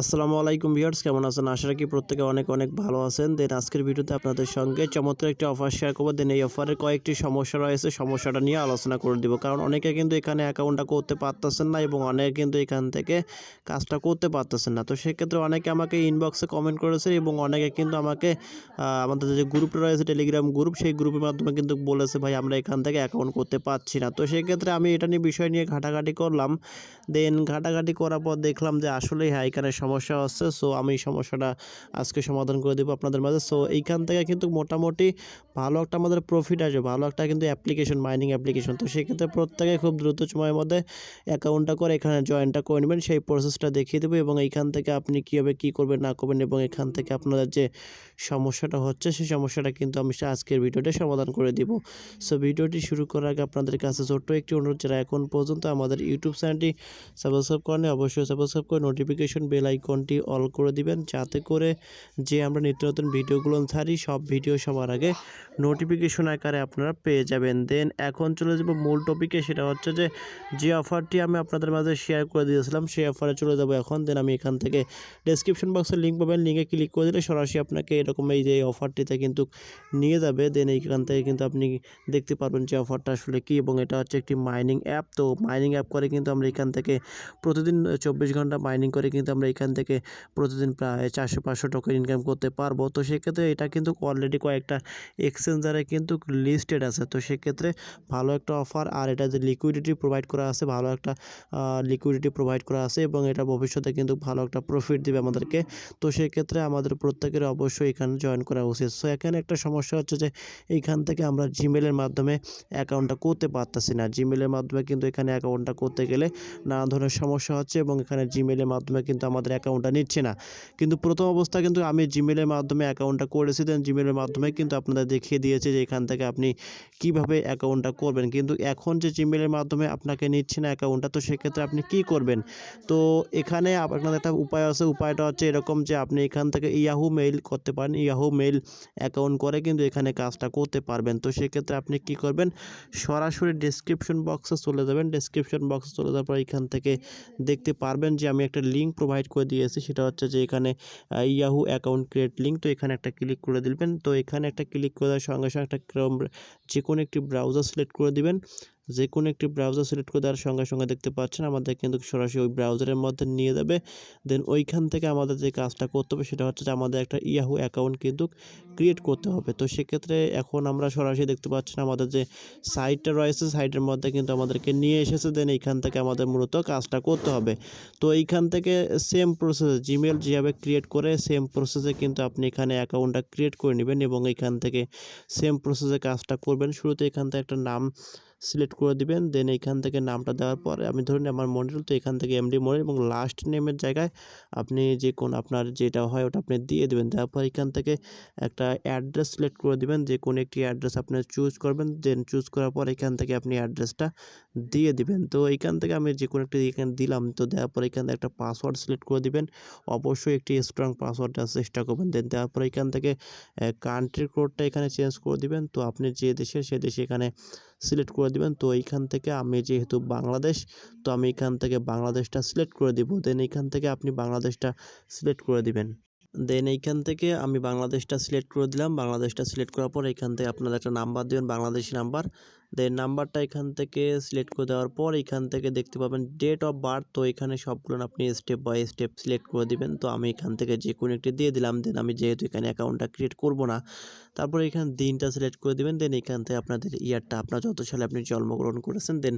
আসসালামু আলাইকুম ভিউয়ার্স, কেমন আছেন? আশা রাখি প্রত্যেকে অনেক অনেক ভালো আছেন। দেন আজকের ভিডিওতে আপনাদের সঙ্গে চমৎকার একটি অফার শেয়ার করব। দেন এই অফারের কয়েকটি সমস্যা রয়েছে। সমস্যাটা নিয়ে আলোচনা করে দিব। কারণ অনেকে কিন্তু এখানে অ্যাকাউন্টটা করতে পারতেছেন না এবং অনেকে কিন্তু এখান থেকে কাজটা করতে পারতেছেন না। তো সেক্ষেত্রে অনেকে আমাকে ইনবক্সে কমেন্ট করেছে এবং অনেকে কিন্তু আমাকে আমাদের যে গ্রুপটা রয়েছে টেলিগ্রাম গ্রুপ সেই গ্রুপের মাধ্যমে কিন্তু বলেছে, ভাই, আমরা এখান থেকে অ্যাকাউন্ট করতে পারছি না। তো সেক্ষেত্রে আমি এটা নিয়ে বিষয় নিয়ে ঘাটাঘাটি করলাম। দেন ঘাটাঘাটি করার পর দেখলাম যে আসলেই হ্যাঁ এখানে সমস্যা হচ্ছে সো আমি সমস্যাটা আজকে সমাধান করে দেবো আপনাদের মাঝে। সো এইখান থেকে কিন্তু মোটামুটি ভালো একটা আমাদের প্রফিট আসবে, ভালো একটা কিন্তু অ্যাপ্লিকেশন মাইনিং অ্যাপ্লিকেশন তো সেক্ষেত্রে প্রত্যেকে খুব দ্রুত সময়ের মধ্যে অ্যাকাউন্টটা করে এখানে জয়েনটা করে নেবেন, সেই প্রসেসটা দেখিয়ে দেবো এবং এইখান থেকে আপনি কীভাবে কী করবেন, না করবেন এবং এখান থেকে আপনাদের যে সমস্যাটা হচ্ছে, সেই সমস্যাটা কিন্তু আমি আজকের ভিডিওতে সমাধান করে দিব। সো ভিডিওটি শুরু করার আগে আপনাদের কাছে ছোট্ট একটি অনুরোধ, যারা এখন পর্যন্ত আমাদের ইউটিউব চ্যানেলটি সাবস্ক্রাইব করেন অবশ্যই সাবস্ক্রাইব করে নোটিফিকেশন বেল আইকনটি অল করে দিবেন, যাতে করে যে আমরা নিত্য নতুন ভিডিওগুলো ছাড়ি, সব ভিডিও সবার আগে নোটিফিকেশন আকারে আপনারা পেয়ে যাবেন। দেন এখন চলে যাব মূল টপিকে সেটা হচ্ছে যে যে অফারটি আমি আপনাদের মাঝে শেয়ার করে দিয়েছিলাম, সেই অফারে চলে যাব এখন। দেন আমি এখান থেকে ডেসক্রিপশন বক্সে লিঙ্ক পাবেন লিঙ্কে ক্লিক করে দিলে সরাসরি আপনাকে এরকম এই যে অফারটিতে কিন্তু নিয়ে যাবে। দেন এইখান থেকে কিন্তু আপনি দেখতে পারবেন যে অফারটা আসলে কী এবং এটা হচ্ছে একটি মাইনিং অ্যাপ তো মাইনিং অ্যাপ করে কিন্তু আমরা এখান থেকে প্রতিদিন চব্বিশ ঘণ্টা মাইনিং করে কিন্তু আমরা এখান থেকে প্রতিদিন প্রায় চারশো পাঁচশো টাকা ইনকাম করতে পারব। তো সেক্ষেত্রে এটা কিন্তু অলরেডি কয়েকটা এক্সচেঞ্জারে কিন্তু লিস্টেড আছে। তো সেক্ষেত্রে ভালো একটা অফার আর এটা যে লিকুইডিটি প্রোভাইড করা আছে, ভালো একটা লিকুইডিটি প্রোভাইড করা আছে এবং এটা ভবিষ্যতে কিন্তু ভালো একটা প্রফিট দিবে আমাদেরকে। তো সেক্ষেত্রে আমাদের প্রত্যেকের অবশ্যই এখানে জয়েন করা উচিত। সো এখানে একটা সমস্যা হচ্ছে যে এইখান থেকে আমরা জিমেলের মাধ্যমে অ্যাকাউন্টটা করতে পারতেছি না। জিমেলের মাধ্যমে কিন্তু এখানে অ্যাকাউন্টটা করতে গেলে নানা ধরনের সমস্যা হচ্ছে এবং এখানে জিমেলের মাধ্যমে কিন্তু আমাদের অ্যাকাউন্টটা নিচ্ছে না। কিন্তু প্রথম অবস্থায় কিন্তু আমি জিমেলের মাধ্যমে অ্যাকাউন্টটা করেছি দেন জিমেলের মাধ্যমে কিন্তু আপনাদের দেখিয়ে দিয়েছে যে এখান থেকে আপনি কীভাবে অ্যাকাউন্টটা করবেন। কিন্তু এখন যে জিমেলের মাধ্যমে আপনাকে নিচ্ছে না অ্যাকাউন্টটা তো সেক্ষেত্রে আপনি কি করবেন? তো এখানে আপনাদের একটা উপায় আছে। উপায়টা হচ্ছে এরকম যে আপনি এখান থেকে ইয়াহু মেইল করতে পারেন। ইয়াহু মেইল অ্যাকাউন্ট করে কিন্তু এখানে কাজটা করতে পারবেন। তো সেক্ষেত্রে আপনি কি করবেন? সরাসরি ডেসক্রিপশন বক্সে চলে যাবেন। ডেসক্রিপশন বক্সে চলে যাওয়ার পর এখান থেকে দেখতে পারবেন যে আমি একটা লিঙ্ক প্রোভাইড করে দিয়েছি, সেটা হচ্ছে যে এখানে ইয়াহু অ্যাকাউন্ট ক্রিয়েট লিঙ্ক তো এখানে একটা ক্লিক করে দিবেন। তো এখানে একটা ক্লিক করে দেওয়ার সঙ্গে সঙ্গে একটা ক্রম যে কোনো একটি ব্রাউজার সিলেক্ট করে দিবেন। যে কোনো একটি ব্রাউজার সিলেক্ট করে দেওয়ার সঙ্গে সঙ্গে দেখতে পাচ্ছেন আমাদের কিন্তু সরাসরি ওই ব্রাউজারের মধ্যে নিয়ে যাবে। দেন ওইখান থেকে আমাদের যে কাজটা করতে হবে সেটা হচ্ছে যে আমাদের একটা ইয়াহু অ্যাকাউন্ট কিন্তু ক্রিয়েট করতে হবে। তো সেক্ষেত্রে এখন আমরা সরাসরি দেখতে পাচ্ছেন আমাদের যে সাইটটা রয়েছে সাইটের মধ্যে কিন্তু আমাদেরকে নিয়ে এসেছে। দেন এইখান থেকে আমাদের মূলত কাজটা করতে হবে। তো এইখান থেকে সেম প্রসেস জিমেল যেভাবে ক্রিয়েট করে সেম প্রসেসে কিন্তু আপনি এখানে অ্যাকাউন্টটা ক্রিয়েট করে নেবেন এবং এখান থেকে সেম প্রসেসে কাজটা করবেন। শুরুতে এখান থেকে একটা নাম সিলেক্ট করে দিবেন দেন এইখান থেকে নামটা দেওয়ার পরে আমি ধরুন আমার মডেল তো এখান থেকে এমডি মডেল এবং লাস্ট নেমের জায়গায় আপনি যে কোন আপনার যেটা হয় ওটা আপনি দিয়ে দেবেন। দেওয়ার পর এখান থেকে একটা অ্যাড্রেস সিলেক্ট করে দিবেন, যে কোনো একটি অ্যাড্রেস আপনি চুজ করবেন দেন চুজ করার পর এখান থেকে আপনি অ্যাড্রেসটা দিয়ে দিবেন। তো এইখান থেকে আমি যে কোনো একটি এখানে দিলাম, তো দেওয়ার পর এখান থেকে একটা পাসওয়ার্ড সিলেক্ট করে দিবেন। অবশ্যই একটি স্ট্রং পাসওয়ার্ড দেওয়ার চেষ্টা করবেন। দেন দেওয়ার পর এখান থেকে কান্ট্রি কোডটা এখানে চেঞ্জ করে দিবেন। তো আপনি যে দেশে সে দেশে এখানে সিলেক্ট করে দিবেন। তো এইখান থেকে আমি যেহেতু বাংলাদেশ, তো আমি এখান থেকে বাংলাদেশটা সিলেক্ট করে দিব। দেন এইখান থেকে আপনি বাংলাদেশটা সিলেক্ট করে দিবেন। দেন এইখান থেকে আমি বাংলাদেশটা সিলেক্ট করে দিলাম। বাংলাদেশটা সিলেক্ট করার পর এইখান থেকে আপনারা একটা নাম্বার দেবেন, বাংলাদেশি নাম্বার। দেন নাম্বারটা এখান থেকে সিলেক্ট করে দেওয়ার পর এখান থেকে দেখতে পাবেন ডেট অফ বার্থ তো এখানে সবগুলো আপনি স্টেপ বাই স্টেপ সিলেক্ট করে দিবেন। তো আমি এখান থেকে যে কোনো একটি দিয়ে দিলাম দেন আমি যেহেতু এখানে অ্যাকাউন্টটা ক্রিয়েট করব না, তারপরে এখানে দিনটা সিলেক্ট করে দিবেন। দেন এখান থেকে আপনাদের ইয়ারটা আপনার যত সালে আপনি জন্মগ্রহণ করেছেন দেন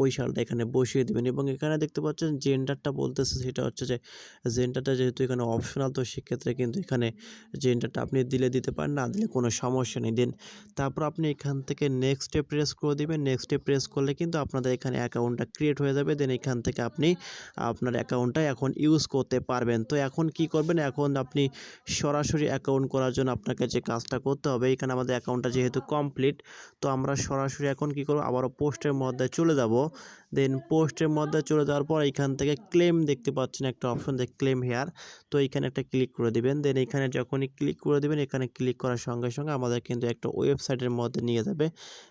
ওই সালটা এখানে বসিয়ে দিবেন। এবং এখানে দেখতে পাচ্ছেন জেন্ডারটা বলতেছে সেটা হচ্ছে যে জেন্ডারটা যেহেতু এখানে অপশনাল তো সেক্ষেত্রে কিন্তু এখানে জেন্ডারটা আপনি দিলে দিতে পারেন, না দিলে কোনো সমস্যা নেই। দেন তারপর আপনি এখান থেকে নেক্সটে প্রেস করে দিবেন। নেক্সটে প্রেস করলে কিন্তু আপনাদের এখানে অ্যাকাউন্টটা ক্রিয়েট হয়ে যাবে। দেন এখান থেকে আপনি আপনার অ্যাকাউন্টটা এখন ইউজ করতে পারবেন। তো এখন কি করবেন? এখন আপনি সরাসরি অ্যাকাউন্ট করার জন্য আপনাকে যে কাজটা করতে হবে, এখানে আমাদের অ্যাকাউন্টটা যেহেতু কমপ্লিট তো আমরা সরাসরি এখন কি করব? আবারও পোস্টের মধ্যে চলে যাব। দেন পোস্টের মধ্যে চলে যাওয়ার পর এখান থেকে ক্লেম দেখতে পাচ্ছেন একটা অপশন দেখ ক্লেম হেয়ার তো এখানে একটা ক্লিক করে দিবেন। দেন এখানে যখনই ক্লিক করে দিবেন, এখানে ক্লিক করার সঙ্গে সঙ্গে আমাদের কিন্তু একটা ওয়েবসাইটের মধ্যে নিয়ে যাবে।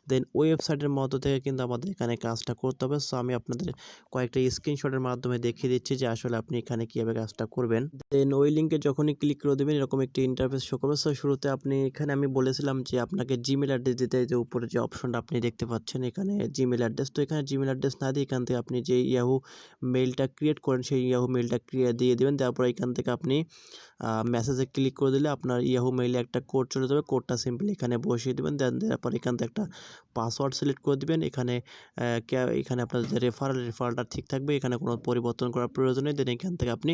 দেন ওয়েবসাইটের মধ্য থেকে কিন্তু আমাদের এখানে কাজটা করতে হবে। সো আমি আপনাদের কয়েকটা স্ক্রিনশটের মাধ্যমে দেখিয়ে দিচ্ছি যে আসলে আপনি এখানে কীভাবে কাজটা করবেন। দেন ওই লিঙ্কে যখনই ক্লিক করে দেবেন, এরকম একটি ইন্টারফেস শো করবে। সো শুরুতে আপনি এখানে আমি বলেছিলাম যে আপনাকে জিমেল অ্যাড্রেস দিতে যে উপরে যে অপশনটা আপনি দেখতে পাচ্ছেন এখানে জিমেল অ্যাড্রেস তো এখানে জিমেল অ্যাড্রেস দিয়ে এখান থেকে আপনি যে ইয়াহু মেলটা ক্রিয়েট করেন, সেই ইয়াহু মেলটা ক্রিয়ে দিয়ে দেবেন। তারপর এখান থেকে আপনি মেসেজে ক্লিক করে দিলে আপনার ইয়াহু মেইলে একটা কোড চলে যাবে। কোডটা সিম্পলি এখানে বসিয়ে দেবেন। দেন তারপর এখান থেকে একটা পাসওয়ার্ড সিলেক্ট করে দিবেন। এখানে এখানে আপনার যে রেফারেল রেফারেলটা ঠিক থাকবে। এখানে কোনো পরিবর্তন করার প্রয়োজন নেই। দেন এখান থেকে আপনি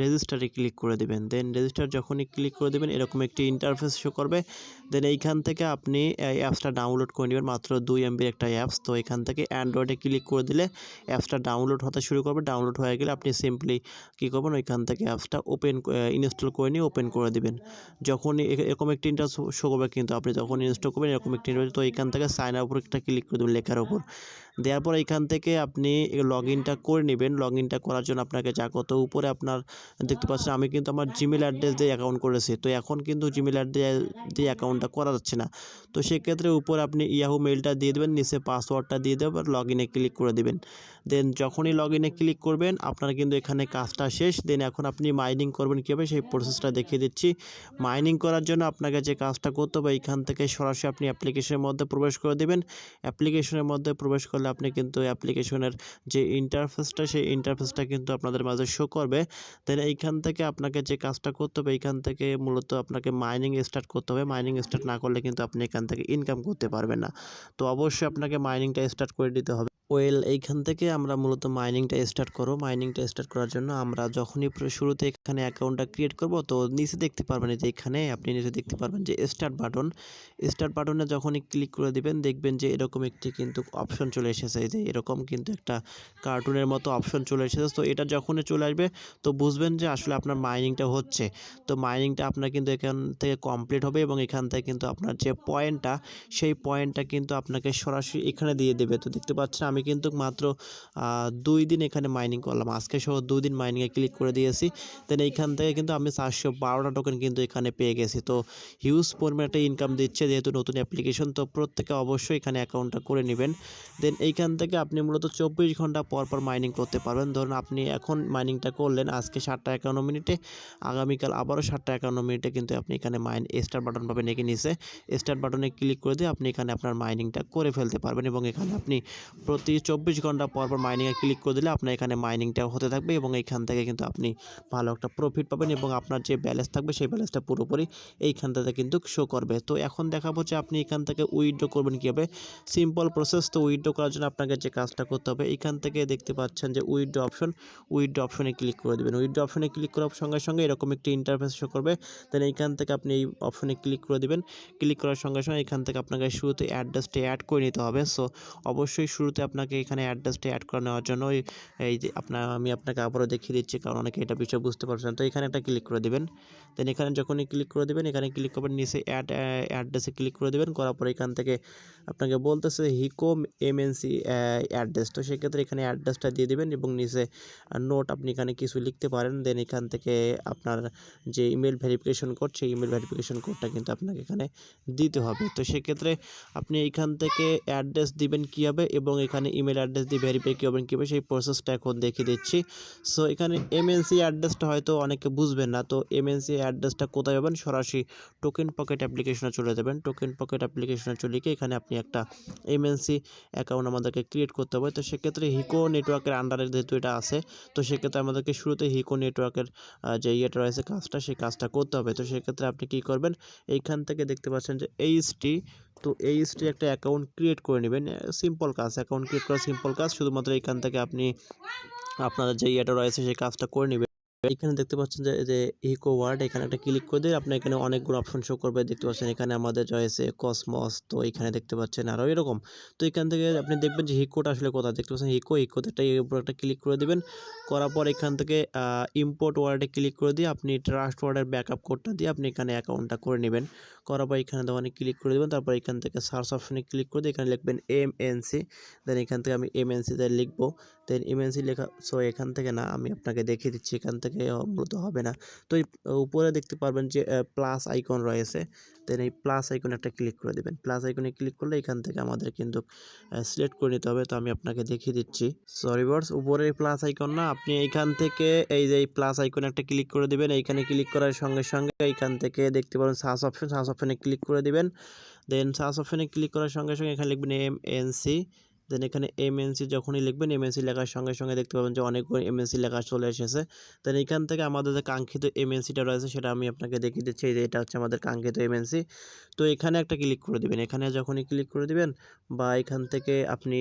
রেজিস্টারে ক্লিক করে দেবেন। দেন রেজিস্টার যখনই ক্লিক করে দেবেন, এরকম একটি ইন্টারফেস শো করবে। দেন এইখান থেকে আপনি অ্যাপসটা ডাউনলোড করে নেবেন। মাত্র দুই এমবির একটা অ্যাপস তো এখান থেকে অ্যান্ড্রয়েডে ক্লিক করে দিলে অ্যাপসটা ডাউনলোড হতে শুরু করবে। ডাউনলোড হয়ে গেলে আপনি সিম্পলি কী করবেন? ওইখান থেকে অ্যাপসটা ওপেন ইনস্টল করে নিয়ে ওপেন করে দিবেন। যখনই এরকম একটি ইন্টারস শো করবে কিন্তু আপনি যখন ইনস্টল করবেন, এরকম একটি তো এখান থেকে সাইন উপর একটা ক্লিক করে দেবেন লেখার উপর। দেওয়ার পর এখান থেকে আপনি লগ ইনটা করে নেবেন। লগ ইনটা করার জন্য আপনাকে যা কত উপরে আপনার দেখতে পাচ্ছেন, আমি কিন্তু আমার জিমেল অ্যাড্রেস দিয়ে অ্যাকাউন্ট করেছি। তো এখন কিন্তু জিমেল অ্যাড্রেস দিয়ে অ্যাকাউন্টটা করা যাচ্ছে না। তো সেক্ষেত্রে উপরে আপনি ইয়াহু মেলটা দিয়ে দেবেন, নিচে পাসওয়ার্ডটা দিয়ে দেবেন লগ ইনে ক্লিক করে দেবেন। দেন যখনই লগ ইনে ক্লিক করবেন, আপনার কিন্তু এখানে কাজটা শেষ। দেন এখন আপনি মাইনিং করবেন কীভাবে, সেই প্রসেসটা দেখিয়ে দিচ্ছি। মাইনিং করার জন্য আপনাকে যে কাজটা করতে হবে, এখান থেকে সরাসরি আপনি অ্যাপ্লিকেশনের মধ্যে প্রবেশ করে দেবেন। অ্যাপ্লিকেশনের মধ্যে প্রবেশ করলে আপনি কিন্তু অ্যাপ্লিকেশনের যে ইন্টারফেসটা সেই ইন্টারফেসটা কিন্তু আপনাদের মাঝে শো করবে। দেন এইখান থেকে আপনাকে যে কাজটা করতে হবে, এইখান থেকে মূলত আপনাকে মাইনিং স্টার্ট করতে হবে। মাইনিং স্টার্ট না করলে কিন্তু আপনি এখান থেকে ইনকাম করতে পারবেন না। তো অবশ্যই আপনাকে মাইনিংটা স্টার্ট করে দিতে হবে। ওয়েল এইখান থেকে আমরা মূলত মাইনিংটা স্টার্ট করব। মাইনিংটা স্টার্ট করার জন্য আমরা যখনই শুরুতে এখানে অ্যাকাউন্টটা ক্রিয়েট করব, তো নিচে দেখতে পারবেন যে এখানে আপনি নিচে দেখতে পারবেন যে স্টার্ট বাটন স্টার্ট বাটনে যখনই ক্লিক করে দিবেন, দেখবেন যে এরকম একটি কিন্তু অপশন চলে এসেছে। যে এরকম কিন্তু একটা কার্টুনের মতো অপশন চলে এসেছে। তো এটা যখনই চলে আসবে, তো বুঝবেন যে আসলে আপনার মাইনিংটা হচ্ছে। তো মাইনিংটা আপনার কিন্তু এখান থেকে কমপ্লিট হবে এবং এখান থেকে কিন্তু আপনার যে পয়েন্টটা সেই পয়েন্টটা কিন্তু আপনাকে সরাসরি এখানে দিয়ে দেবে। তো দেখতে পাচ্ছেন আমি কিন্তু মাত্র দুই দিন এখানে মাইনিং করলাম। আজকে সহ দুই দিন মাইনিংয়ে ক্লিক করে দিয়েছি। দেন এইখান থেকে কিন্তু আমি চারশো বারোটা টোকেন কিন্তু এখানে পেয়ে গেছি। তো হিউজ পরিমাণ একটা ইনকাম দিচ্ছে যেহেতু নতুন অ্যাপ্লিকেশন তো প্রত্যেকে অবশ্যই এখানে অ্যাকাউন্টটা করে নেবেন। দেন এইখান থেকে আপনি মূলত চব্বিশ ঘণ্টা পর পর মাইনিং করতে পারবেন। ধরুন আপনি এখন মাইনিংটা করলেন, আজকে সাতটা একান্ন মিনিটে আগামীকাল আবারও সাতটা একান্ন মিনিটে কিন্তু আপনি এখানে মাইন স্টার বাটন পাবেন এখানে নিচে। স্টার্ট বাটনে ক্লিক করে দিয়ে আপনি এখানে আপনার মাইনিংটা করে ফেলতে পারবেন এবং এখানে আপনি প্রতি চব্বিশ ঘণ্টা পর পর মাইনিংয়ে ক্লিক করে দিলে আপনার এখানে মাইনিংটাও হতে থাকবে এবং এইখান থেকে কিন্তু আপনি ভালো একটা প্রফিট পাবেন এবং আপনার যে ব্যালেন্স থাকবে সেই ব্যালেন্সটা পুরোপুরি এইখান থেকে কিন্তু শো করবে। তো এখন দেখাবো যে আপনি এখান থেকে উইথড্র করবেন কীভাবে? সিম্পল প্রসেস তো উইথড্র করার জন্য আপনাকে যে কাজটা করতে হবে, এখান থেকে দেখতে পাচ্ছেন যে উইথড্র অপশন উইথড্র অপশনে ক্লিক করে দেবেন। উইথড্র অপশনে ক্লিক করার সঙ্গে সঙ্গে এরকম একটি ইন্টারফেস শো করবে। দেন এইখান থেকে আপনি এই অপশনে ক্লিক করে দেবেন। ক্লিক করার সঙ্গে সঙ্গে এখান থেকে আপনাকে শুরুতে অ্যাড্রেসটা অ্যাড করে নিতে হবে। সো অবশ্যই শুরুতে আপনাকে এখানে অ্যাড্রেসটা অ্যাড করে নেওয়ার জন্য এই যে আপনার আমি আপনাকে আবারও দেখিয়ে দিচ্ছি কারণ অনেকে এটা বিষয় বুঝতে পারছেন তো এখানে একটা ক্লিক করে দেবেন। দেন এখানে যখনই ক্লিক করে দেবেন, এখানে ক্লিক করবেন নিচে অ্যাড অ্যাড্রেসে ক্লিক করে দেবেন। করার পর এখান থেকে আপনাকে বলতেছে হিকোম এমএনসি অ্যাড্রেস তো সেক্ষেত্রে এখানে অ্যাড্রেসটা দিয়ে দেবেন এবং নিচে নোট আপনি এখানে কিছু লিখতে পারেন। দেন এখান থেকে আপনার যে ইমেল ভেরিফিকেশন কোড সেই ইমেল ভেরিফিকেশন কোডটা কিন্তু আপনাকে এখানে দিতে হবে। তো সেক্ষেত্রে আপনি এখান থেকে অ্যাড্রেস দিবেন কীভাবে এবং এখানে ইমেল অ্যাড্রেস দিয়ে ভেরিফাই করবেন কীভাবে সেই প্রসেসটা এখন দেখিয়ে দিচ্ছি। সো এখানে এমএনসি অ্যাড্রেসটা হয়তো অনেকে বুঝবেন না। তো এমএনসি অ্যাড্রেসটা কোথায় পাবেন? সরাসরি টোকেন পকেট অ্যাপ্লিকেশনে চলে যাবেন। টোকেন পকেট অ্যাপ্লিকেশনে চলে গিয়ে এখানে আপনি একটা এমএনসি অ্যাকাউন্ট আমাদেরকে ক্রিয়েট করতে হবে। তো সেক্ষেত্রে হিকো নেটওয়ার্কের আন্ডারে যেহেতু এটা আছে, তো সেক্ষেত্রে আমাদেরকে শুরুতে হিকো নেটওয়ার্কের যে ইয়েটা রয়েছে কাজটা, সেই কাজটা করতে হবে। তো সেক্ষেত্রে আপনি কী করবেন? এইখান থেকে দেখতে পাচ্ছেন যে এইচটি তো এইচটি একটা অ্যাকাউন্ট ক্রিয়েট করে নেবেন। সিম্পল কাজ অ্যাকাউন্ট ক্রিয়েট করা সিম্পল কাজ। শুধুমাত্র এখান থেকে আপনি আপনার যে ইয়েটা রয়েছে সেই কাজটা করে নেবেন। এখানে দেখতে পাচ্ছেন যে যে ইকো ওয়ার্ড এখানে একটা ক্লিক করে দিয়ে আপনি এখানে অনেকগুলো অপশন শো করবে। দেখতে পাচ্ছেন এখানে আমাদের রয়েছে কসমস তো এখানে দেখতে পাচ্ছেন আরও এরকম। তো এখান থেকে আপনি দেখবেন যে হিকোটা আসলে কোথায়? দেখতে পাচ্ছেন হিকো হিকোতে একটা উপর একটা ক্লিক করে দিবেন। করার পর এখান থেকে ইম্পোর্ট ওয়ার্ডে ক্লিক করে দিয়ে আপনি ট্রাস্ট ওয়ার্ডের ব্যাকআপ কোডটা দিয়ে আপনি এখানে অ্যাকাউন্টটা করে নেবেন। করার পর এখানে দোকানে ক্লিক করে দেবেন, তারপর এখান থেকে সার্চ অপশনে ক্লিক করে এখানে লিখবেন এম এন সি দেন এখান থেকে আমি এম এন সিতে লিখব দেন এম এন সি লেখা সো এখান থেকে না, আমি আপনাকে দেখিয়ে দিচ্ছি, এখান থেকে মূলত হবে না। তো উপরে দেখতে পারবেন যে প্লাস আইকন রয়েছে দেন এই প্লাস আইকনে একটা ক্লিক করে দেবেন। প্লাস আইকনে ক্লিক করলে এখান থেকে আমাদের কিন্তু সিলেক্ট করে নিতে হবে, তো আমি আপনাকে দেখিয়ে দিচ্ছি। সরি বার্স উপরে প্লাস আইকন না, আপনি এইখান থেকে এই যে প্লাস আইকনে একটা ক্লিক করে দেবেন, এইখানে ক্লিক করার সঙ্গে সঙ্গে এইখান থেকে দেখতে পাবেন সার্চ অপশন সার্চ অপশনে ক্লিক করে দিবেন। দেন সার্চ অপশনে ক্লিক করার সঙ্গে সঙ্গে এখানে লিখবেন এম এন সি দেন এখানে এমএনসি যখনই লিখবেন এমএনসি লেখার সঙ্গে সঙ্গে দেখতে পাবেন যে অনেকগুলো এমএনসি লেখা চলে এসেছে। দেন এখান থেকে আমাদের যে কাঙ্ক্ষিত এমএনসিটা রয়েছে সেটা আমি আপনাকে দেখিয়ে দিচ্ছি। এই যে এটা হচ্ছে আমাদের কাঙ্ক্ষিত এমএনসি তো এখানে একটা ক্লিক করে দিবেন। এখানে যখনই ক্লিক করে দিবেন বা এখান থেকে আপনি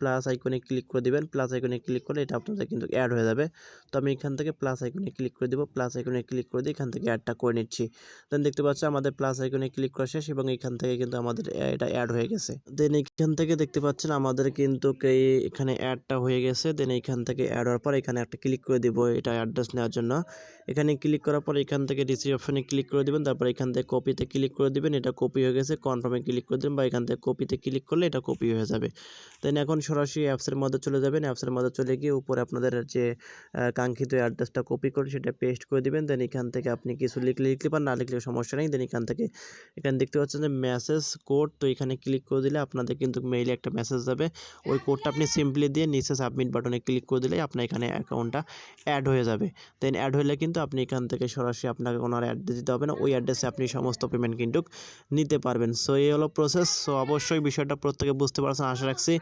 প্লাস আইকনে ক্লিক করে দিবেন প্লাস আইকনে ক্লিক করলে এটা আপনাদের কিন্তু অ্যাড হয়ে যাবে। তো আমি এখান থেকে প্লাস আইকনে ক্লিক করে দিব প্লাস আইকনে ক্লিক করে দিয়ে এখান থেকে অ্যাডটা করে নিচ্ছি। দেন দেখতে পাচ্ছি আমাদের প্লাস আইকনে ক্লিক করা শেষ এবং এখান থেকে কিন্তু আমাদের এটা অ্যাড হয়ে গেছে। দেন এখান থেকে দেখতে পাচ্ছেন আমাদের কিন্তু এই এখানে অ্যাডটা হয়ে গেছে দেন এখান থেকে অ্যাড হওয়ার পর এখানে একটা ক্লিক করে দিব এটা অ্যাড্রেস নেওয়ার জন্য। এখানে ক্লিক করার পর এখান থেকে রিসিভ অপশনে ক্লিক করে দিবেন, তারপর এখান থেকে কপিতে ক্লিক করে দিবেন, এটা কপি হয়ে গেছে কনফার্মে ক্লিক করে দেবেন বা এখান থেকে কপিতে ক্লিক করলে এটা কপি হয়ে যাবে। দেন এখন সরাসরি অ্যাপসের মধ্যে চলে যাবেন অ্যাপসের মধ্যে চলে গিয়ে উপরে আপনাদের যে কাঙ্ক্ষিত অ্যাড্রেসটা কপি করে সেটা পেস্ট করে দিবেন দেন এখান থেকে আপনি কিছু লিখলে লিখতে পারেন, না লিখলে সমস্যা নেই দেন এখান থেকে, এখানে দেখতে পাচ্ছেন যে মেসেজ কোড তো এখানে ক্লিক করে দিলে আপনাদের কিন্তু মেইলে একটা মেসেজ যাবে। ওই কোডটা আপনি সিম্পলি দিয়ে নিচে সাবমিট বাটনে ক্লিক করে দিলে আপনার এখানে অ্যাকাউন্টটা অ্যাড হয়ে যাবে। দেন অ্যাড হলে কিন্তু আপনি এখান থেকে সরাসরি আপনাকে কোনো আর অ্যাড্রেস দিতে হবে না, ওই অ্যাড্রেসে আপনি সমস্ত পেমেন্ট কিন্তু নিতে পারবেন। সো এই হলো প্রসেস সো অবশ্যই বিষয়টা প্রত্যেকে বুঝতে পারছেন, আশা রাখছি।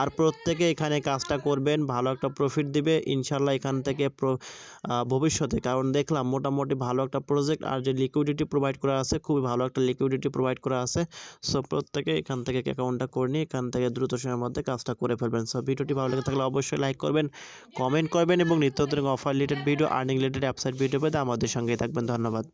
আর প্রত্যেকে এখানে কাজটা করবেন, ভালো একটা প্রফিট দিবে। ইনশাল্লাহ এখান থেকে ভবিষ্যতে। কারণ দেখলাম মোটামুটি ভালো একটা প্রজেক্ট আর যে লিকুইডিটি প্রোভাইড করা আছে, খুবই ভালো একটা লিকুইডিটি প্রোভাইড করা আছে। সো প্রত্যেকে এখান থেকে অ্যাকাউন্টটা করে নিয়ে এখান থেকে দ্রুত সময়ের কাজটা করে ফেলবেন। সো ভিডিওটি ভালো লেগে থাকলে অবশ্যই লাইক করবেন কমেন্ট করবেন এবং নিত্য offer related video earning related app site video পেতে আমাদের সঙ্গেই থাকবেন। ধন্যবাদ।